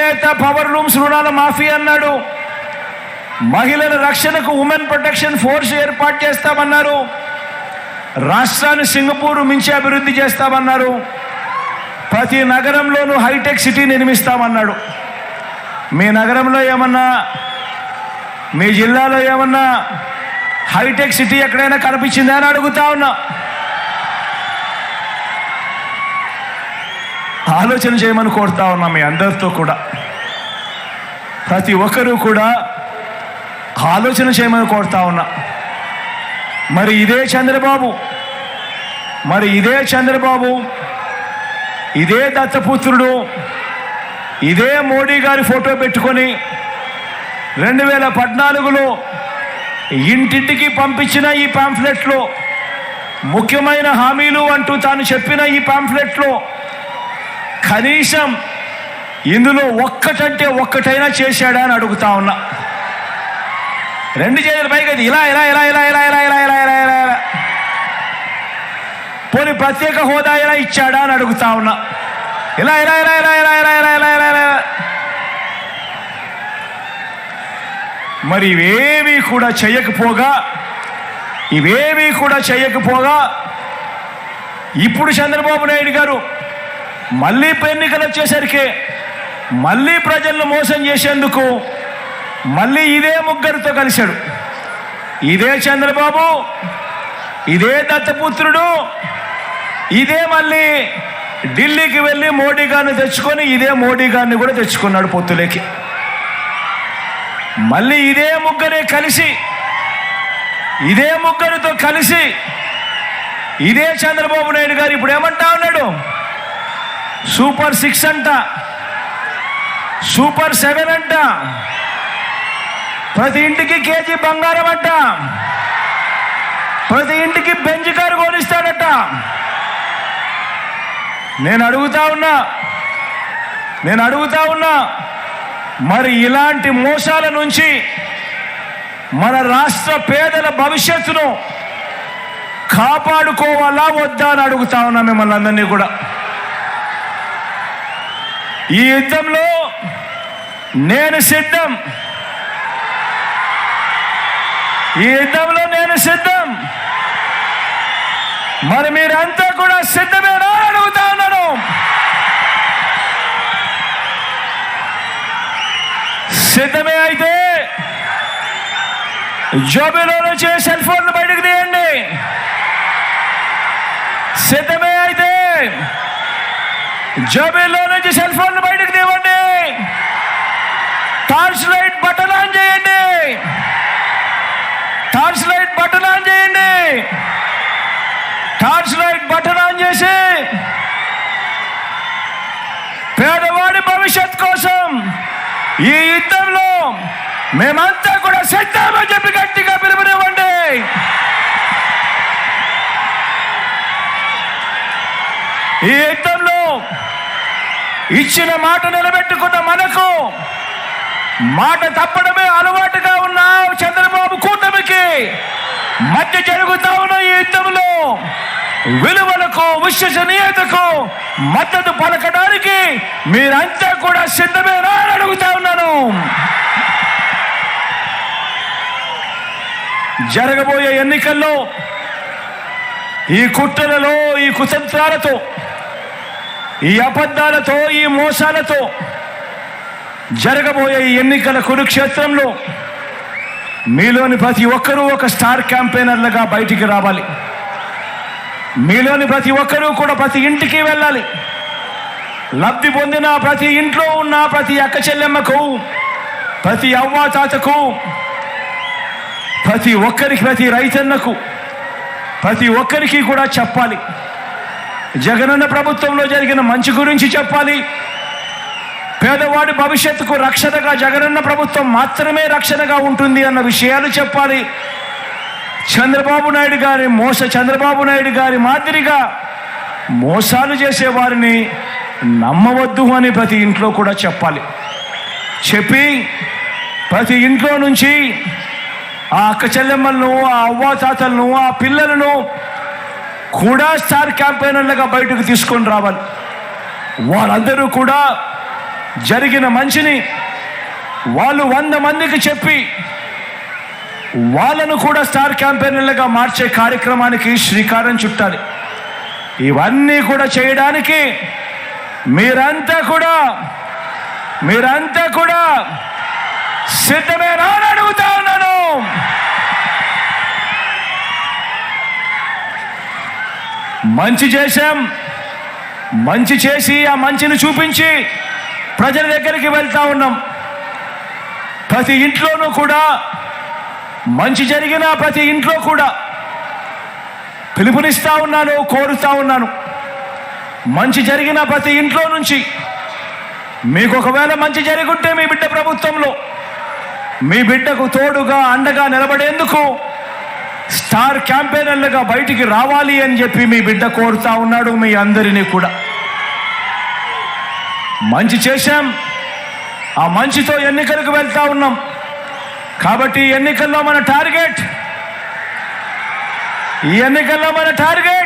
Power rooms రుణాల మాఫీ అన్నాడు. మహిళల రక్షణకు ఉమెన్ ప్రొటెక్షన్ ఫోర్స్ ఏర్పాటు చేస్తామన్నారు. రాష్ట్రాన్ని సింగపూర్ మించి అభివృద్ధి చేస్తామన్నారు. ప్రతి నగరంలోనూ హైటెక్ సిటీ నిర్మిస్తామన్నాడు. మీ నగరంలో ఏమన్నా మీ జిల్లాలో ఏమన్నా హైటెక్ సిటీ ఎక్కడైనా కనిపించిందా అని అడుగుతా ఉన్నా. ఆలోచన చేయమని కోరుతా ఉన్నా మీ అందరితో కూడా. ప్రతి ఒక్కరూ కూడా ఆలోచన చేయమని కోరుతా ఉన్నా. మరి ఇదే చంద్రబాబు మరి ఇదే చంద్రబాబు ఇదే దత్తపుత్రుడు ఇదే మోడీ గారి ఫోటో పెట్టుకొని రెండు వేల పద్నాలుగులో ఇంటింటికి పంపించిన ఈ పాంఫ్లెట్లో ముఖ్యమైన హామీలు అంటూ తాను చెప్పిన ఈ పాంఫ్లెట్లో కనీసం ఇందులో ఒక్కటంటే ఒక్కటైనా చేశాడా అని అడుగుతా ఉన్నా రెండు చేతులు పైకి అది ఇలా ఇలా ఇలా ఇలా ఇలా ఇలా ఇలా ఇలా ఇలా ఇలా ఇలా పోనీ ప్రత్యేక హోదా ఇలా ఇచ్చాడా అని అడుగుతా ఉన్నా ఇలా ఇలా ఇలా ఇలా ఇలా ఇలా ఇలా ఇలా ఇలా ఇలా మరి ఇవేవి కూడా చేయకపోగా ఇవేవి కూడా చేయకపోగా ఇప్పుడు చంద్రబాబు నాయుడు గారు మళ్ళీ ఎన్నికలు వచ్చేసరికి మళ్ళీ ప్రజలను మోసం చేసేందుకు మళ్ళీ ఇదే ముగ్గురితో కలిశాడు. ఇదే చంద్రబాబు ఇదే దత్తపుత్రుడు ఇదే మళ్ళీ ఢిల్లీకి వెళ్ళి మోడీ గారిని తెచ్చుకొని ఇదే మోడీ గారిని కూడా తెచ్చుకున్నాడు పొత్తులేకి. మళ్ళీ ఇదే ముగ్గురే కలిసి ఇదే ముగ్గురితో కలిసి ఇదే చంద్రబాబు నాయుడు గారు ఇప్పుడు ఏమంటా ఉన్నాడు? సూపర్ సిక్స్ అంట. సూపర్ సెవెన్ అంట. ప్రతి ఇంటికి కేజీ బంగారం అంట. ప్రతి ఇంటికి బెంచ్ కారు కొనిస్తాడట. నేను అడుగుతా ఉన్నా. నేను అడుగుతా ఉన్నా. మరి ఇలాంటి మోసాల నుంచి మన రాష్ట్ర పేదల భవిష్యత్తును కాపాడుకోవాలా వద్దా అని అడుగుతా ఉన్నా మిమ్మల్ని అందరినీ కూడా. ఈ యుద్ధంలో నేను సిద్ధం. ఈ యుద్ధంలో నేను సిద్ధం. మరి మీరంతా కూడా సిద్ధమేనా అడుగుతా ఉన్నాను. సిద్ధమే అయితే జోబీలో నుంచి సెల్ ఫోన్ బయటకు తీయండి. సిద్ధమే అయితే జోబీలో నుంచి సెల్ ఫోన్ బయటకు తీయండి టార్చ్ లైట్ బటన్ ఆన్ చేయండి. టార్చ్ లైట్ బటన్ ఆన్ చేయండి. టార్చ్ లైట్ బటన్ ఆన్ చేసి పేదవాడి భవిష్యత్ కోసం ఈ యుద్ధంలో మేమంతా కూడా సిద్ధమని చెప్పి గట్టిగా పిలుపునివ్వండి. ఈ యుద్ధం ఇచ్చిన మాట నిలబెట్టుకున్న మనకు మాట తప్పడమే అలవాటుగా ఉన్న చంద్రబాబు కూటమికి మధ్య జరుగుతా ఉన్న ఈ యుద్ధంలో విలువలకు విశ్వసనీయతకు మద్దతు పలకడానికి మీరంతా కూడా సిద్ధమే రాని అడుగుతా ఉన్నాను. జరగబోయే ఎన్నికల్లో ఈ కుట్రలలో ఈ కుతంత్రాలతో ఈ అబద్ధాలతో ఈ మోసాలతో జరగబోయే ఈ ఎన్నికల కురుక్షేత్రంలో మీలోని ప్రతి ఒక్కరూ ఒక స్టార్ క్యాంపెయినర్లుగా బయటికి రావాలి. మీలోని ప్రతి ఒక్కరూ కూడా ప్రతి ఇంటికి వెళ్ళాలి. లబ్ధి పొందిన ప్రతి ఇంట్లో ఉన్న ప్రతి అక్క చెల్లెమ్మకు ప్రతి అవ్వాతాతకు ప్రతి ఒక్కరికి ప్రతి రైతన్నకు ప్రతి ఒక్కరికి కూడా చెప్పాలి. జగనన్న ప్రభుత్వంలో జరిగిన మంచి గురించి చెప్పాలి. పేదవాడి భవిష్యత్తుకు రక్షణగా జగనన్న ప్రభుత్వం మాత్రమే రక్షణగా ఉంటుంది అన్న విషయాలు చెప్పాలి. చంద్రబాబు నాయుడు గారి మోస చంద్రబాబు నాయుడు గారి మాదిరిగా మోసాలు చేసే వారిని నమ్మవద్దు అని ప్రతి ఇంట్లో కూడా చెప్పాలి. చెప్పి ప్రతి ఇంట్లో నుంచి ఆ అక్క చెల్లెమ్మలను ఆ అవ్వాతాతలను ఆ పిల్లలను కూడా స్టార్ క్యాంపెయినర్లుగా బయటకు తీసుకొని రావాలి. వాళ్ళందరూ కూడా జరిగిన మంచిని వాళ్ళు వంద మందికి చెప్పి వాళ్ళను కూడా స్టార్ క్యాంపెయినర్లుగా మార్చే కార్యక్రమానికి శ్రీకారం చుట్టాలి. ఇవన్నీ కూడా చేయడానికి మీరంతా కూడా మీరంతా కూడా సిద్ధమేనా అడుగుతా ఉన్నాను మంచి చేశాం. మంచి చేసి ఆ మంచిని చూపించి ప్రజల దగ్గరికి వెళ్తా ఉన్నాం. ప్రతి ఇంట్లోనూ కూడా మంచి జరిగిన ప్రతి ఇంట్లో కూడా పిలుపునిస్తా ఉన్నాను కోరుతా ఉన్నాను. మంచి జరిగిన ప్రతి ఇంట్లో నుంచి మీకు ఒకవేళ మంచి జరుగుంటే మీ బిడ్డ ప్రభుత్వంలో మీ బిడ్డకు తోడుగా అండగా నిలబడేందుకు స్టార్ క్యాంపెయినర్లుగా బయటికి రావాలి అని చెప్పి మీ బిడ్డ కోరుతా ఉన్నాడు మీ అందరినీ కూడా. మంచి చేశాం. ఆ మంచితో ఎన్నికలకు వెళ్తా ఉన్నాం. కాబట్టి ఎన్నికల్లో మన టార్గెట్. ఈ ఎన్నికల్లో మన టార్గెట్.